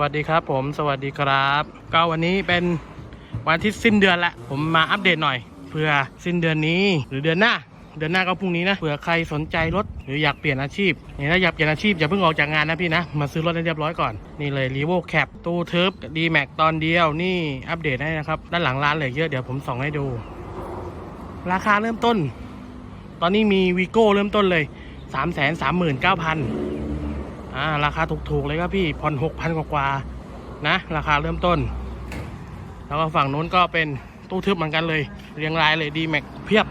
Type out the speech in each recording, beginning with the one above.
วัสดีครับผมสวัสดีครับ ก็วันนี้เป็นวันที่สิ้นเดือนละผมมาอัปเดตหน่อยเผื่อสิ้นเดือนนี้หรือเดือนหน้า เดือนหน้าก็พรุ่งนี้นะเผื่อใครสนใจรถหรืออยากเปลี่ยนอาชีพนี่ถ้าอยากเปลี่ยนอาชีพอย่าเพิ่งออกจากงานนะพี่นะ มาซื้อรถให้เรียบร้อยก่อน นี่เลย r e v o Cap ตู้ทึบดีแม็กตอนเดียวนี่อัปเดตให้นะครับ ด้านหลังร้านเหลยเยอะเดี๋ยวผมส่องให้ดู ราคาเริ่มต้น ตอนนี้มีวีโก้เริ่มต้นเลย 3 3 9 0 0 0 อ่าราคาถูกๆเลยครับพี่ผ่อนหกพันกว่าๆนะ ราคาเริ่มต้น แล้วก็ฝั่งนู้นก็เป็นตู้ทึบเหมือนกันเลย เรียงรายเลย d m a x เพียบ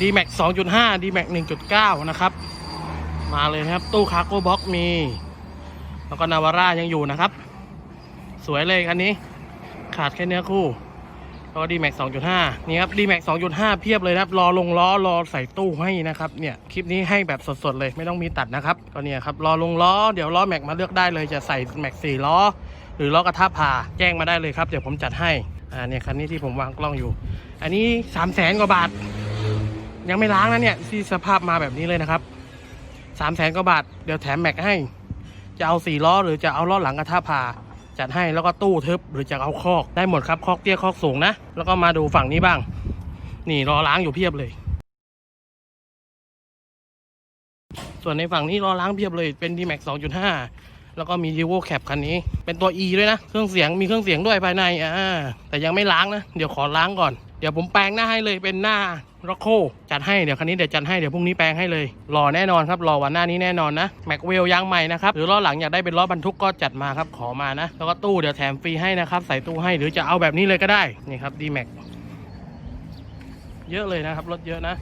d m a x 2.5 d m a x 1.9นะครับ มาเลยครับตู้คาร์โก้บ็อกมี แล้วก็นาวาร่ายังอยู่นะครับ สวยเลยคันนี้ ขาดแค่เนื้อคู่ แล้วก็ d m a x 2.5นี่ครับ d m a x 2.5เพียบเลยนะครับ รอลงล้อรอใส่ตู้ให้นะครับ เนี่ยคลิปนี้ให้แบบสดๆเลยไม่ต้องมีตัดนะครับ ก็เนี่ยครับรอลงล้อเดี๋ยวล้อแม็กมาเลือกได้เลยจะใส่แม็ก4ล้อ หรือล้อกระทะผ่าแจ้งมาได้เลยครับเดี๋ยวผมจัดให้อ่าเนี่ยคันนี้ที่ผมวางกล้องอยู่ อันนี้3 0 0แสนกว่าบาท ยังไม่ล้างนะเนี่ยที่สภาพมาแบบนี้เลยนะครับ3 0 0แสนกว่าบาทเดี๋ยวแถมแม็กให้ จะเอาสี่ล้อหรือจะเอาล้อหลังกระทะผ่า จัดให้แล้วก็ตู้ทึบหรือจะเอาคอกได้หมดครับคอกเตี้ยคอกสูงนะ แล้วก็มาดูฝั่งนี้บ้าง นี่รอล้างอยู่เพียบเลย ส่วนในฝั่งนี้รอล้างเพียบเลยเป็น d m a x 2.5 แล้วก็มี e v o Cap คันนี้ เป็นตัว E ด้วยนะ เครื่องเสียงมีเครื่องเสียงด้วยภายในอ่าแต่ยังไม่ล้างนะ เดี๋ยวขอล้างก่อนเดี๋ยวผมแปลงหน้าให้เลยเป็นหน้า ร็อกโคจัดให้เดี๋ยวคันนี้เดี๋ยวจัดให้เดี๋ยวพรุ่งนี้แปลงให้เลยหล่อแน่นอนครับหล่อวันหน้านี้แน่นอนนะแม็กเวลยางใหม่นะครับหรือล้อหลังอยากได้เป็นล้อบรรทุกก็จัดมาครับขอมานะ แล้วก็ตู้เดี๋ยวแถมฟรีให้นะครับใส่ตู้ให้หรือจะเอาแบบนี้เลยก็ได้นี่ครับ d m a x เยอะเลยนะครับรถเยอะนะ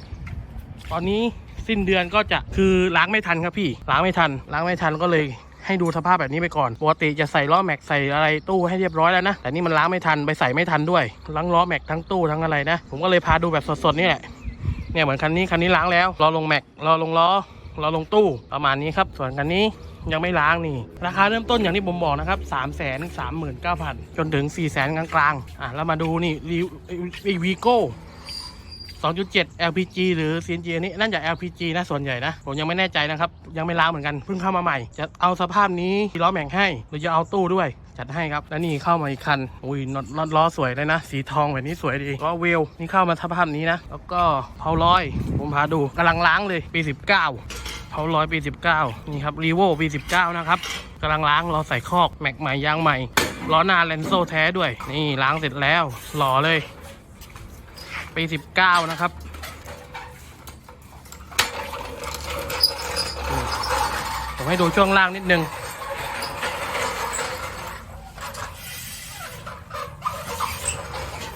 ตอนนี้สิ้นเดือนก็จะคือล้างไม่ทันครับพี่ล้างไม่ทัน ล้างไม่ทันก็เลย ให้ดูสภาพแบบนี้ไปก่อนปกติจะใส่ล้อแม็กใส่อะไรตู้ให้เรียบร้อยแล้วนะ แต่นี่มันล้างไม่ทันไปใส่ไม่ทันด้วยล้างล้อแม็กทั้งตู้ทั้งอะไรนะ ผมก็เลยพาดูแบบสดๆนี่แหละเนี่ยเหมือนคันนี้คันนี้ล้างแล้วรอลงแม็กรอลงล้อรอลงตู้ประมาณนี้ครับ ส่วนคันนี้ยังไม่ล้างนี่ ราคาเริ่มต้นอย่างที่ผมบอกนะครับ 3 3 9 0 0 0 จนถึง 4 0 0 0 0กลางๆอะแล้วมาดูนี่รีวีโก้ 2.7 LPG หรือ CNG อันนี้น่าจะ LPG นะส่วนใหญ่นะ ผมยังไม่แน่ใจนะครับ ยังไม่ล้างเหมือนกัน เพิ่งเข้ามาใหม่ จะเอาสภาพนี้ล้อแม็กให้หรือจะเอาตู้ด้วย จัดให้ครับ แล้วนี่เข้ามาอีกคัน อุ้ยน็อตล้อสวยเลยนะ สีทองแบบนี้สวยดีก็เวลนี่เข้ามาสภาพนี้นะ แล้วก็เผาร้อย ผมพาดูกำลังล้างเลยปี 19เผาร้อยปี19นี่ครับรีโวปี19นะครับกำลังล้างรอใส่คอก แม็กใหม่ยางใหม่ล้อหน้าเลนโซแท้ด้วย นี่ล้างเสร็จแล้วหล่อเลย ปี19นะครับผมให้ดูช่วงล่างนิดนึง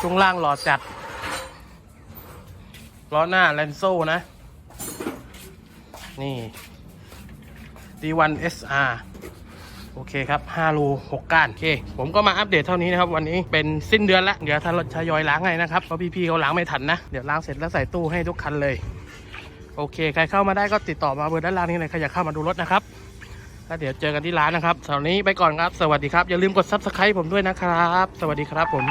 ช่วงล่างหล่อจัดล้อหน้าแลนโซ่นะ นี่ D1 SR โอเคครับ5รู6ก้านโอเคผมก็มาอัปเดตเท่านี้นะครับวันนี้เป็นสิ้นเดือนแล้วเดี๋ยวททยอยล้างให้นะครับเพราะพี่ๆเขาล้างไม่ทันนะเดี๋ยวล้างเสร็จแล้วใส่ตู้ให้ทุกคันเลยโอเค ใครเข้ามาได้ก็ติดต่อมาเบอร์ด้านล่างนี้เลยใครอยากเข้ามาดูรถนะครับ แล้วเดี๋ยวเจอกันที่ร้านนะครับสำหรับวันนี้ไปก่อนครับ สวัสดีครับ อย่าลืมกด subscribe ผมด้วยนะครับ สวัสดีครับผม